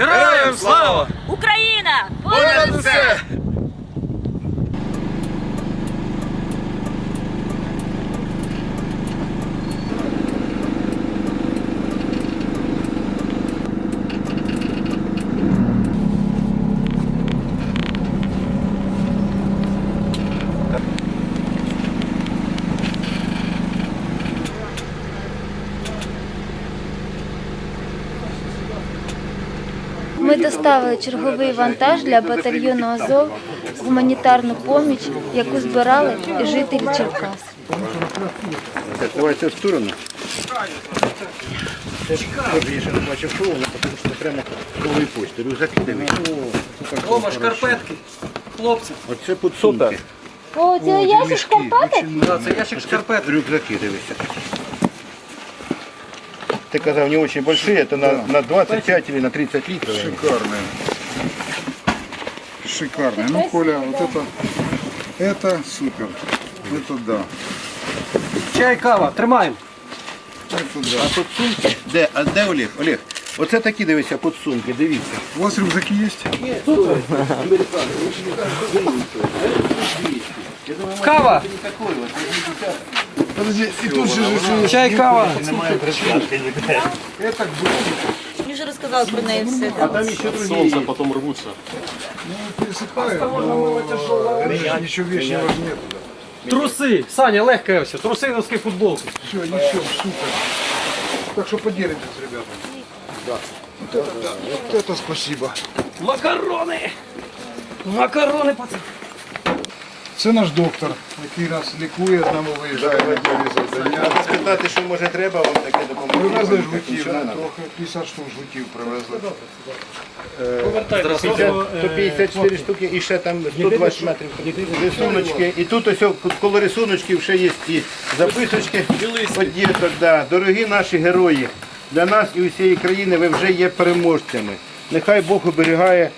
Героям слава! Україна! Понад усе! Ми доставили черговий вантаж для батальйону Азов, гуманітарну поміч, яку збирали і жителі Черкас. Так, давайте в сторону. Це Добре, я ще не бачив, що воно, тому що прямо голої почти. Рюкзаки. Ома, шкарпетки. Хлопці. Оце подсумки. О, це ящик Шкарпати? Да, це ящик шкарпет. Рюкзаки дивися Ты сказал, не очень большие, это на, на 25 или на 30 литров. Шикарные. Шикарные. Ну, Коля, вот это, это супер. Это да. Чай, кава, тримаємо. Это да. А подсумки? Де, а де Олег? Олег, оце такі дивися подсумки, дивіться. У вас рюкзаки есть? Кава, Подожди, и тут же же чай, кава. это Мені вже розказали про неї все. Солнце потом рвутся. пересыхает, но ничего вечного же нет. Труси. Саня, легко все. Труси носки футболки. Все, ничего, супер. Так что поделитесь, ребята. Да. Вот это да, вот это спасибо. Макарони. Макарони, пацан. Це наш доктор, який нас лікує, з нами виїжджає на бойові завдання. Спитати, що може треба вам таке допомогти. Привезли жгутів, трохи 50 штук жгутів привезли. 154 штуки і ще там 120 метрів рисуночки. І тут ось коло рисуночків ще є ті записочки. От діток, да. Дорогі наші герої, для нас і усієї країни ви вже є переможцями. Нехай Бог оберігає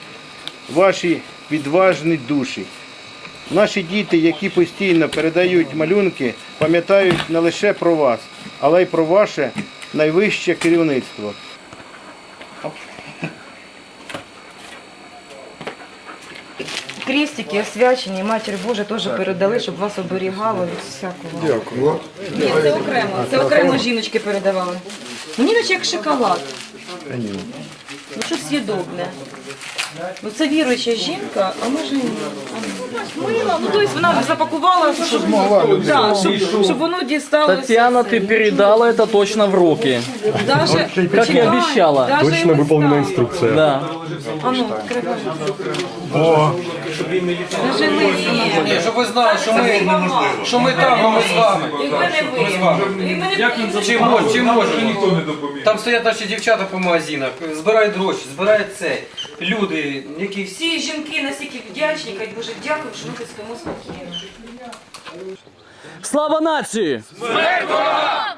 ваші відважні душі. Наші діти, які постійно передають малюнки, пам'ятають не лише про вас, але й про ваше найвище керівництво. Крестики освячені, Матір Божа теж передали, щоб вас оберігало від всякого. Дякую. Ні, це окремо. Це окремо жіночки передавали. Мені наче як шоколад. Ну щось з'їдобне. Ну це віруюча жінка, а може ні. Мила, ну тобто вона запакувала, щоб, Змогла людина. да, щоб, щоб воно дісталося. Татьяна, ты передала это точно в руки. Даже, Как и обещала. Точно выполнена инструкция. Да. А ну, відкривай. Даже лисина. Ні, щоб ви знали, що ми, що ми там, а ми з вами. І в мене ви. І в мене Чим може, чим може. Там стоять наші дівчата по магазинах, збирають гроші, збирають це. Люди, які всі жінки настільки вдячні, кажуть, Боже, дякую, що ми тут спимо спокійно. Слава нації! Слава